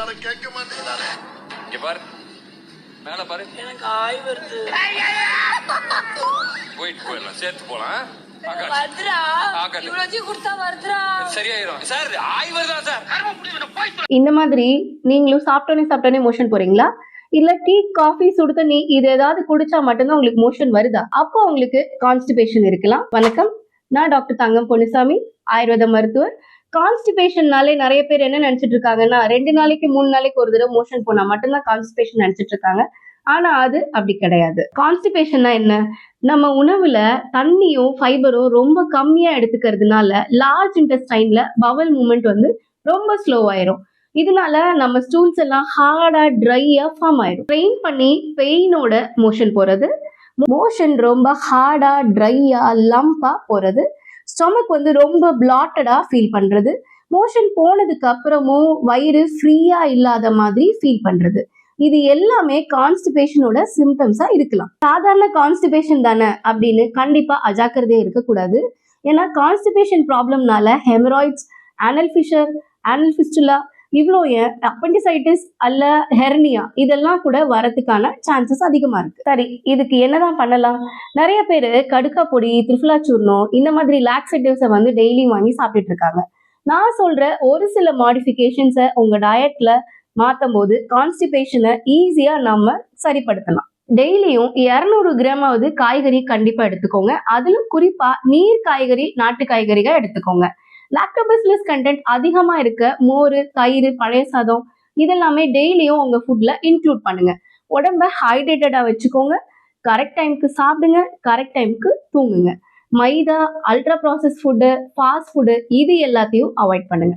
சொன்னாலும் கேட்க மாட்டேங்கிறாரு இங்க பாரு. மேல பாரு. எனக்கு ஆய் வருது. போயிட்டு போயிடலாம். சேர்த்து போலாம். இந்த மாதிரி நீங்களும் சாப்பிட்டோன்னே சாப்பிட்டோன்னே மோஷன் போறீங்களா? இல்ல டீ காஃபி சுடு தண்ணி இது ஏதாவது குடிச்சா மட்டும்தான் உங்களுக்கு மோஷன் வருதா? அப்போ உங்களுக்கு கான்ஸ்டிபேஷன் இருக்கலாம். வணக்கம். நான் டாக்டர் தங்கம் பொன்னுசாமி ஆயுர்வேத மருத்துவர். கான்ஸ்டிபேஷன்னாலே நிறைய பேர் என்ன நினைச்சிட்டு இருக்காங்கன்னா ரெண்டு நாளைக்கு மூணு நாளைக்கு ஒரு தடவை மோஷன் போனா மட்டும்தான் கான்ஸ்டிபேஷன் நினைச்சிட்டு இருக்காங்க ஆனா அது அப்படி கிடையாது. கான்ஸ்டிபேஷன்னா என்ன? நம்ம உணவுல தண்ணியும் ஃபைபரும் ரொம்ப கம்மியா எடுத்துக்கிறதுனால லார்ஜ் இன்டெஸ்டைன்ல பவல் மூமெண்ட் வந்து ரொம்ப ஸ்லோ ஆயிரும். இதனால நம்ம ஸ்டூல்ஸ் எல்லாம் ஹார்டா ட்ரையா ஃபார்ம் ஆயிரும். ட்ரெயின் பண்ணி பெயினோட மோஷன் போறது மோஷன் ரொம்ப ஹார்டா ட்ரையா லம்பா போறது ஸ்டொமக் வந்து ரொம்ப பிளாட்டடா ஃபீல் பண்றது. மோஷன் போனதுக்கு அப்புறமும் வயிறு ஃப்ரீயா இல்லாத மாதிரி ஃபீல் பண்றது. இது எல்லாமே கான்ஸ்டிபேஷனோட சிம்டம்ஸா இருக்கலாம். சாதாரண கான்ஸ்டிபேஷன் தானே அப்படின்னு கண்டிப்பா அஜாக்கிரதையே இருக்கக்கூடாது. ஏன்னா constipation ப்ராப்ளம்னால haemorrhoids anal fissure anal fistula இவ்வளோ ஏன் அப்பண்டிசைட்டிஸ் அல்ல ஹெர்னியா இதெல்லாம் கூட வரதுக்கான சான்சஸ் அதிகமாக இருக்கு. சரி இதுக்கு என்னதான் பண்ணலாம்? நிறைய பேர் கடுக்கா பொடி திரிஃபுலா சூர்ணம் இந்த மாதிரி லாக்ஸேட்டிவ்ஸை வந்து டெய்லி வாங்கி சாப்பிட்டுட்டு இருக்காங்க. நான் சொல்கிற ஒரு சில மாடிஃபிகேஷன்ஸை உங்கள் டயட்டில் மாற்றும் போது கான்ஸ்டிபேஷனை ஈஸியாக நம்ம சரிப்படுத்தலாம். டெய்லியும் இரநூறு கிராமாவது காய்கறி கண்டிப்பாக எடுத்துக்கோங்க. அதிலும் குறிப்பாக நீர் காய்கறி நாட்டு காய்கறிகள் எடுத்துக்கோங்க. லாக்டோபசிலஸ் கண்டென்ட் அதிகமா இருக்க மோர் தயிர் பழைய சாதம் இதெல்லாமே டெய்லியும் உங்க ஃபுட்ல இன்க்ளூட் பண்ணுங்க. உடம்ப ஹைட்ரேட்டடா வச்சுக்கோங்க. கரெக்ட் டைம்க்கு சாப்பிடுங்க கரெக்ட் டைமுக்கு தூங்குங்க. Maida ultra process food fast food இது எல்லாத்தையும் அவாய்ட் பண்ணுங்க.